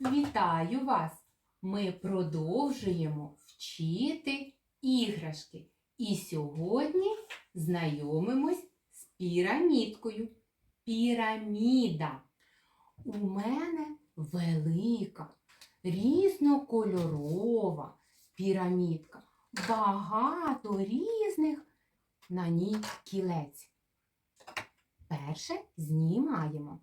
Вітаю вас! Ми продовжуємо вчити іграшки. І сьогодні знайомимось з пірамідкою. Піраміда. У мене велика, різнокольорова пірамідка. Багато різних на ній кілець. Перше знімаємо.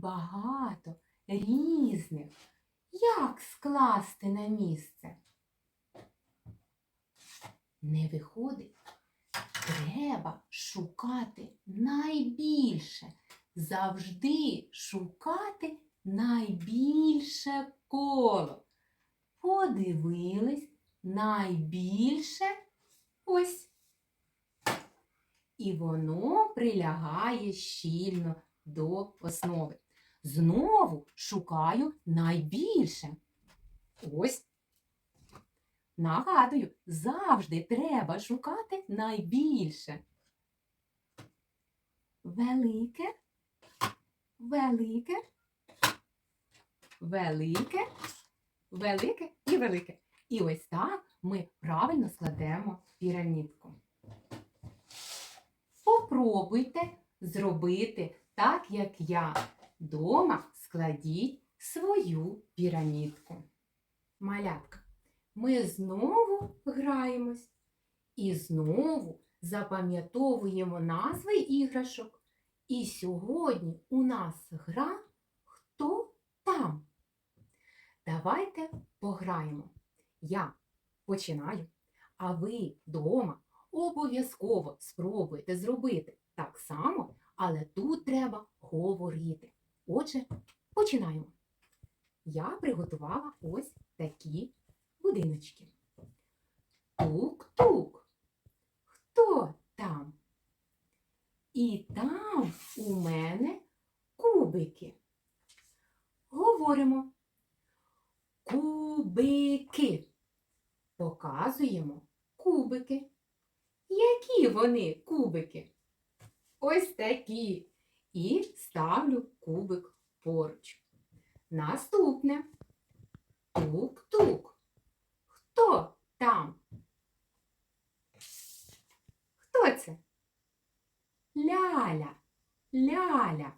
Багато різних. Як скласти на місце? Не виходить. Треба шукати найбільше. Завжди шукати найбільше коло. Подивились найбільше ось. І воно прилягає щільно до основи. Знову шукаю найбільше. Ось. Нагадую, завжди треба шукати найбільше. Велике, велике, велике, велике і велике. І ось так ми правильно складемо пірамідку. Попробуйте зробити так, як я. Дома складіть свою пірамідку. Малятка, ми знову граємось і знову запам'ятовуємо назви іграшок. І сьогодні у нас гра Хто там? Давайте пограємо. Я починаю, а ви вдома обов'язково спробуйте зробити так само, але тут треба говорити. Отже, починаємо. Я приготувала ось такі будиночки. Тук-тук. Хто там? І там у мене кубики. Говоримо. Кубики. Показуємо кубики. Які вони кубики? Ось такі. І ставлю кубик поруч. Наступне. Тук-тук. Хто там? Хто це? Ляля. Ляля.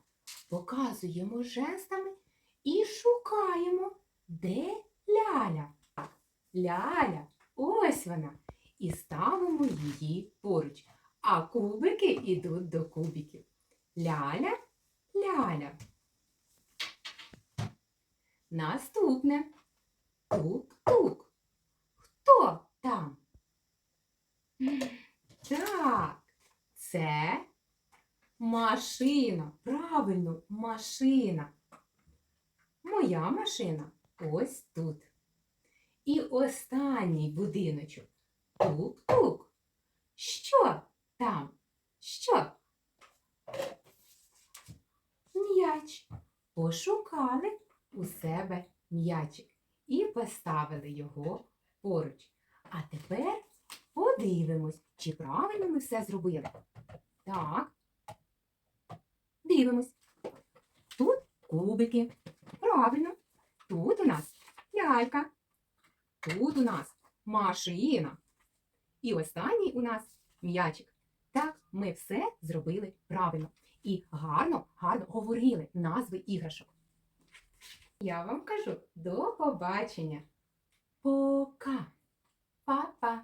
Показуємо жестами і шукаємо, де ляля. Ляля, ось вона. І ставимо її поруч. А кубики йдуть до кубиків. Ляля, ляля. Наступне. Тук-тук. Хто там? Так, це машина. Правильно, машина. Моя машина ось тут. І останній будиночок. Тук-тук. Що там? Що? М'яч. Пошукали у себе м'ячик і поставили його поруч. А тепер подивимось, чи правильно ми все зробили. Так. Дивимось. Тут кубики. Правильно. Тут у нас лялька. Тут у нас машина. І останній у нас м'ячик. Так, ми все зробили правильно і гарно, гарно говорили назви іграшок. Я вам кажу до побачення. Пока. папа. -па.